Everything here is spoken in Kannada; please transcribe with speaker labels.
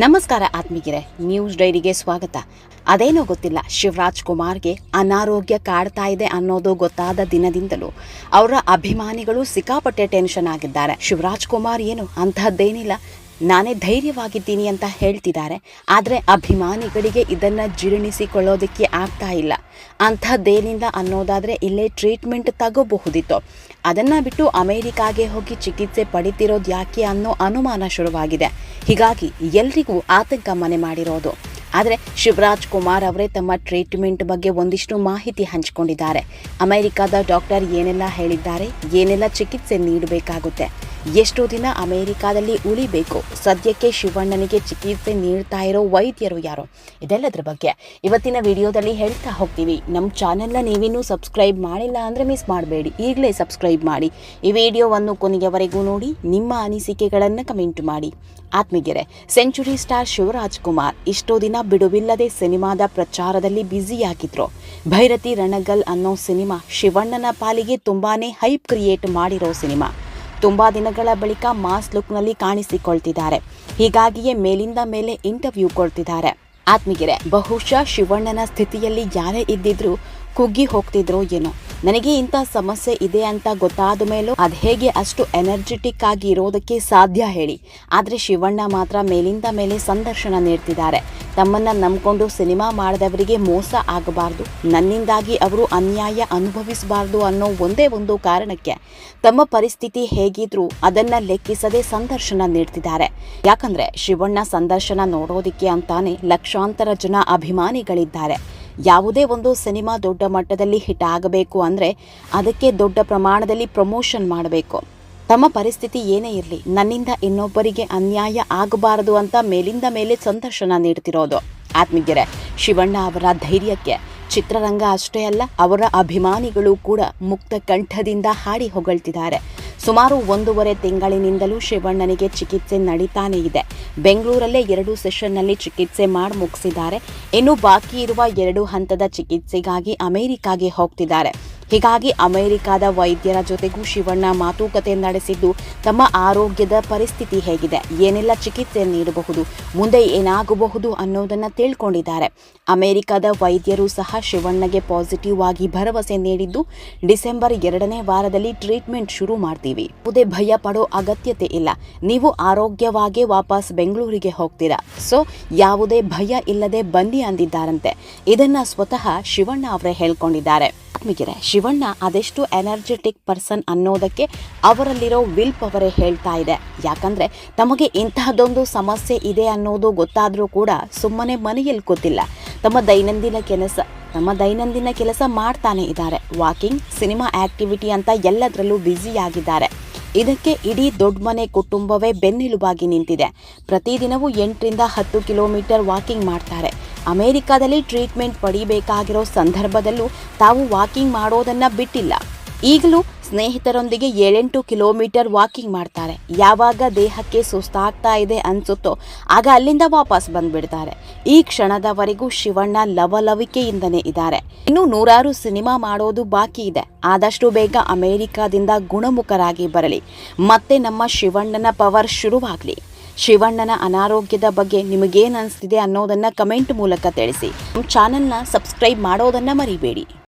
Speaker 1: ನಮಸ್ಕಾರ ಆತ್ಮೀಗಿರೆ ನ್ಯೂಸ್ ಡೈರಿಗೆ ಸ್ವಾಗತ. ಅದೇನೋ ಗೊತ್ತಿಲ್ಲ, ಶಿವರಾಜ್ ಕುಮಾರ್ಗೆ ಅನಾರೋಗ್ಯ ಕಾಡ್ತಾ ಇದೆ ಅನ್ನೋದು ಗೊತ್ತಾದ ದಿನದಿಂದಲೂ ಅವರ ಅಭಿಮಾನಿಗಳು ಸಿಕ್ಕಾಪಟ್ಟೆ ಟೆನ್ಷನ್ ಆಗಿದ್ದಾರೆ. ಶಿವರಾಜ್ ಕುಮಾರ್ ಏನು ಅಂತಹದ್ದೇನಿಲ್ಲ ನಾನೇ ಧೈರ್ಯವಾಗಿದ್ದೀನಿ ಅಂತ ಹೇಳ್ತಿದ್ದಾರೆ. ಆದರೆ ಅಭಿಮಾನಿಗಳಿಗೆ ಇದನ್ನು ಜೀರ್ಣಿಸಿಕೊಳ್ಳೋದಕ್ಕೆ ಆಗ್ತಾ ಇಲ್ಲ. ಅಂಥದ್ದೇನಿಂದ ಅನ್ನೋದಾದರೆ ಇಲ್ಲೇ ಟ್ರೀಟ್ಮೆಂಟ್ ತಗೋಬಹುದಿತ್ತು. ಅದನ್ನು ಬಿಟ್ಟು ಅಮೇರಿಕಾಗೆ ಹೋಗಿ ಚಿಕಿತ್ಸೆ ಪಡಿತಿರೋದು ಯಾಕೆ ಅನ್ನೋ ಅನುಮಾನ ಶುರುವಾಗಿದೆ. ಹೀಗಾಗಿ ಎಲ್ರಿಗೂ ಆತಂಕ ಮನೆ ಮಾಡಿರೋದು. ಆದರೆ ಶಿವರಾಜ್ ಕುಮಾರ್ ಅವರೇ ತಮ್ಮ ಟ್ರೀಟ್ಮೆಂಟ್ ಬಗ್ಗೆ ಒಂದಿಷ್ಟು ಮಾಹಿತಿ ಹಂಚಿಕೊಂಡಿದ್ದಾರೆ. ಅಮೆರಿಕದ ಡಾಕ್ಟರ್ ಏನೆಲ್ಲ ಹೇಳಿದ್ದಾರೆ? ಏನೆಲ್ಲ ಚಿಕಿತ್ಸೆ ನೀಡಬೇಕಾಗುತ್ತೆ? ಎಷ್ಟು ದಿನ ಅಮೆರಿಕಾದಲ್ಲಿ ಉಳಿಬೇಕು. ಸದ್ಯಕ್ಕೆ ಶಿವಣ್ಣನಿಗೆ ಚಿಕಿತ್ಸೆ ನೀಡ್ತಾ ಇರೋ ವೈದ್ಯರು ಯಾರು? ಇದೆಲ್ಲದರ ಬಗ್ಗೆ ಇವತ್ತಿನ ವಿಡಿಯೋದಲ್ಲಿ ಹೇಳ್ತಾ ಹೋಗ್ತೀವಿ. ನಮ್ಮ ಚಾನೆಲ್ನ ನೀವಿನ್ನೂ ಸಬ್ಸ್ಕ್ರೈಬ್ ಮಾಡಿಲ್ಲ ಅಂದರೆ ಮಿಸ್ ಮಾಡಬೇಡಿ. ಈಗಲೇ ಸಬ್ಸ್ಕ್ರೈಬ್ ಮಾಡಿ. ಈ ವಿಡಿಯೋವನ್ನು ಕೊನೆಯವರೆಗೂ ನೋಡಿ, ನಿಮ್ಮ ಅನಿಸಿಕೆಗಳನ್ನು ಕಮೆಂಟ್ ಮಾಡಿ. ಆತ್ಮೀಗೆರೆ ಸೆಂಚುರಿ ಸ್ಟಾರ್ ಶಿವರಾಜ್ ಕುಮಾರ್ ಇಷ್ಟೋ ದಿನ ಬಿಡುವಿಲ್ಲದೆ ಸಿನಿಮಾದ ಪ್ರಚಾರದಲ್ಲಿ ಬ್ಯುಸಿಯಾಗಿದ್ರು ಭೈರತಿ ರಣಗಲ್ ಅನ್ನೋ ಸಿನಿಮಾ ಶಿವಣ್ಣನ ಪಾಲಿಗೆ ತುಂಬಾ ಹೈಪ್ ಕ್ರಿಯೇಟ್ ಮಾಡಿರೋ ಸಿನಿಮಾ. ತುಂಬಾ ದಿನಗಳ ಬಳಿಕ ಮಾಸ್ ಲುಕ್ನಲ್ಲಿ ಕಾಣಿಸಿಕೊಳ್ತಿದ್ದಾರೆ. ಹೀಗಾಗಿಯೇ ಮೇಲಿಂದ ಮೇಲೆ ಇಂಟರ್ವ್ಯೂ ಕೊಡ್ತಿದ್ದಾರೆ. ಆತ್ಮೀಗೆರೆ ಬಹುಶಃ ಶಿವಣ್ಣನ ಸ್ಥಿತಿಯಲ್ಲಿ ಯಾರೇ ಇದ್ದಿದ್ರು ಕುಗ್ಗಿ ಹೋಗ್ತಿದ್ರೋ ಏನೋ. ನನಗೆ ಇಂಥ ಸಮಸ್ಯೆ ಇದೆ ಅಂತ ಗೊತ್ತಾದ ಮೇಲೂ ಅದು ಹೇಗೆ ಅಷ್ಟು ಎನರ್ಜೆಟಿಕ್ ಆಗಿ ಇರೋದಕ್ಕೆ ಸಾಧ್ಯ ಹೇಳಿ. ಆದರೆ ಶಿವಣ್ಣ ಮಾತ್ರ ಮೇಲಿಂದ ಮೇಲೆ ಸಂದರ್ಶನ ನೀಡ್ತಿದ್ದಾರೆ. ತಮ್ಮನ್ನ ನಂಬಿಕೊಂಡು ಸಿನಿಮಾ ಮಾಡಿದವರಿಗೆ ಮೋಸ ಆಗಬಾರ್ದು. ನನ್ನಿಂದಾಗಿ ಅವರು ಅನ್ಯಾಯ ಅನುಭವಿಸಬಾರ್ದು ಅನ್ನೋ ಒಂದೇ ಒಂದು ಕಾರಣಕ್ಕೆ ತಮ್ಮ ಪರಿಸ್ಥಿತಿ ಹೇಗಿದ್ರೂ ಅದನ್ನ ಲೆಕ್ಕಿಸದೆ ಸಂದರ್ಶನ ನೀಡ್ತಿದ್ದಾರೆ. ಯಾಕಂದ್ರೆ ಶಿವಣ್ಣ ಸಂದರ್ಶನ ನೋಡೋದಿಕ್ಕೆ ಅಂತಾನೆ ಲಕ್ಷಾಂತರ ಜನ ಅಭಿಮಾನಿಗಳಿದ್ದಾರೆ. ಯಾವುದೇ ಒಂದು ಸಿನಿಮಾ ದೊಡ್ಡ ಮಟ್ಟದಲ್ಲಿ ಹಿಟ್ ಆಗಬೇಕು ಅಂದರೆ ಅದಕ್ಕೆ ದೊಡ್ಡ ಪ್ರಮಾಣದಲ್ಲಿ ಪ್ರಮೋಷನ್ ಮಾಡಬೇಕು. ತಮ್ಮ ಪರಿಸ್ಥಿತಿ ಏನೇ ಇರಲಿ, ನನ್ನಿಂದ ಇನ್ನೊಬ್ಬರಿಗೆ ಅನ್ಯಾಯ ಆಗಬಾರದು ಅಂತ ಮೇಲಿಂದ ಮೇಲೆ ಸಂದರ್ಶನ ನೀಡ್ತಿರೋದು. ಆತ್ಮೀಯರೇ, ಶಿವಣ್ಣ ಅವರ ಧೈರ್ಯಕ್ಕೆ, ಚಿತ್ರರಂಗ ಅಷ್ಟೇ ಅಲ್ಲ, ಅವರ ಅಭಿಮಾನಿಗಳು ಕೂಡ ಮುಕ್ತ ಕಂಠದಿಂದ ಹಾಡಿ ಹೊಗಳ್ತಿದ್ದಾರೆ. ಸುಮಾರು ಒಂದೂವರೆ ತಿಂಗಳಿನಿಂದಲೂ ಶಿವಣ್ಣನಿಗೆ ಚಿಕಿತ್ಸೆ ನಡೀತಾನೇ ಇದೆ. ಬೆಂಗಳೂರಲ್ಲೇ ಎರಡು ಸೆಷನ್ನಲ್ಲಿ ಚಿಕಿತ್ಸೆ ಮಾಡಿ ಮುಗಿಸಿದ್ದಾರೆ. ಇನ್ನು ಬಾಕಿ ಇರುವ ಎರಡು ಹಂತದ ಚಿಕಿತ್ಸೆಗಾಗಿ ಅಮೆರಿಕಾಗೆ ಹೋಗ್ತಿದ್ದಾರೆ. ಹೀಗಾಗಿ ಅಮೆರಿಕಾದ ವೈದ್ಯರ ಜೊತೆಗೂ ಶಿವಣ್ಣ ಮಾತುಕತೆ ನಡೆಸಿದ್ದು ತಮ್ಮ ಆರೋಗ್ಯದ ಪರಿಸ್ಥಿತಿ ಹೇಗಿದೆ. ಏನೆಲ್ಲ ಚಿಕಿತ್ಸೆ ನೀಡಬಹುದು, ಮುಂದೆ ಏನಾಗಬಹುದು ಅನ್ನೋದನ್ನ ತಿಳ್ಕೊಂಡಿದ್ದಾರೆ. ಅಮೆರಿಕದ ವೈದ್ಯರು ಸಹ ಶಿವಣ್ಣಗೆ ಪಾಸಿಟಿವ್ ಆಗಿ ಭರವಸೆ ನೀಡಿದ್ದು ಡಿಸೆಂಬರ್ ಎರಡನೇ ವಾರದಲ್ಲಿ ಟ್ರೀಟ್ಮೆಂಟ್ ಶುರು ಮಾಡ್ತೀವಿ ಯಾವುದೇ ಭಯ ಪಡೋ ಅಗತ್ಯತೆ ಇಲ್ಲ. ನೀವು ಆರೋಗ್ಯವಾಗಿ ವಾಪಸ್ ಬೆಂಗಳೂರಿಗೆ ಹೋಗ್ತೀರಾ. ಸೊ, ಯಾವುದೇ ಭಯ ಇಲ್ಲದೆ ಬನ್ನಿ ಅಂದಿದ್ದಾರಂತೆ. ಇದನ್ನ ಸ್ವತಃ ಶಿವಣ್ಣ ಅವರೇ ಹೇಳ್ಕೊಂಡಿದ್ದಾರೆ. ಆತ್ಮೀಗೆರೆ ಶಿವಣ್ಣ ಅದೆಷ್ಟು ಎನರ್ಜೆಟಿಕ್ ಪರ್ಸನ್ ಅನ್ನೋದಕ್ಕೆ ಅವರಲ್ಲಿರೋ ವಿಲ್ ಪವರೇ ಹೇಳ್ತಾ ಇದೆ. ಯಾಕಂದ್ರೆ ತಮಗೆ ಇಂತಹದೊಂದು ಸಮಸ್ಯೆ ಇದೆ ಅನ್ನೋದು ಗೊತ್ತಾದರೂ ಕೂಡ ಸುಮ್ಮನೆ ಮನೆಯಲ್ಲಿ ಕೂತಿಲ್ಲ. ತಮ್ಮ ದೈನಂದಿನ ಕೆಲಸ, ತಮ್ಮ ದೈನಂದಿನ ಕೆಲಸ ಮಾಡ್ತಾನೆ ಇದ್ದಾರೆ. ವಾಕಿಂಗ್, ಸಿನಿಮಾ ಆಕ್ಟಿವಿಟಿ ಅಂತ ಎಲ್ಲದರಲ್ಲೂ ಬ್ಯುಸಿಯಾಗಿದ್ದಾರೆ ಇದಕ್ಕೆ ಇಡೀ ದೊಡ್ಡ ಮನೆ ಕುಟುಂಬವೇ ಬೆನ್ನೆಲುಬಾಗಿ ನಿಂತಿದೆ. ಪ್ರತಿದಿನವೂ ಎಂಟರಿಂದ ಹತ್ತು ಕಿಲೋಮೀಟರ್ ವಾಕಿಂಗ್ ಮಾಡ್ತಾರೆ. ಅಮೆರಿಕಾದಲ್ಲಿ ಟ್ರೀಟ್ಮೆಂಟ್ ಪಡಿಬೇಕಾಗಿರೋ ಸಂದರ್ಭದಲ್ಲೂ ತಾವು ವಾಕಿಂಗ್ ಮಾಡೋದನ್ನ ಬಿಟ್ಟಿಲ್ಲ. ಈಗಲೂ ಸ್ನೇಹಿತರೊಂದಿಗೆ ಏಳೆಂಟು ಕಿಲೋಮೀಟರ್ ವಾಕಿಂಗ್ ಮಾಡ್ತಾರೆ. ಯಾವಾಗ ದೇಹಕ್ಕೆ ಸುಸ್ತಾಗ್ತಾ ಇದೆ ಅನ್ಸುತ್ತೋ ಆಗ ಅಲ್ಲಿಂದ ವಾಪಸ್ ಬಂದ್ಬಿಡ್ತಾರೆ. ಈ ಕ್ಷಣದವರೆಗೂ ಶಿವಣ್ಣ ಲವಲವಿಕೆಯಿಂದನೇ ಇದ್ದಾರೆ. ಇನ್ನು ನೂರಾರು ಸಿನಿಮಾ ಮಾಡೋದು ಬಾಕಿ ಇದೆ. ಆದಷ್ಟು ಬೇಗ ಅಮೆರಿಕಾದಿಂದ ಗುಣಮುಖರಾಗಿ ಬರಲಿ. ಮತ್ತೆ ನಮ್ಮ ಶಿವಣ್ಣನ ಪವರ್ ಶುರುವಾಗಲಿ. ಶಿವಣ್ಣನ ಅನಾರೋಗ್ಯದ ಬಗ್ಗೆ ನಿಮಗೇನು ಅನಿಸ್ತಿದೆ ಅನ್ನೋದನ್ನು ಕಮೆಂಟ್ ಮೂಲಕ ತಿಳಿಸಿ. ನಮ್ಮ ಚಾನಲ್ನ ಸಬ್ಸ್ಕ್ರೈಬ್ ಮಾಡೋದನ್ನು ಮರಿಬೇಡಿ.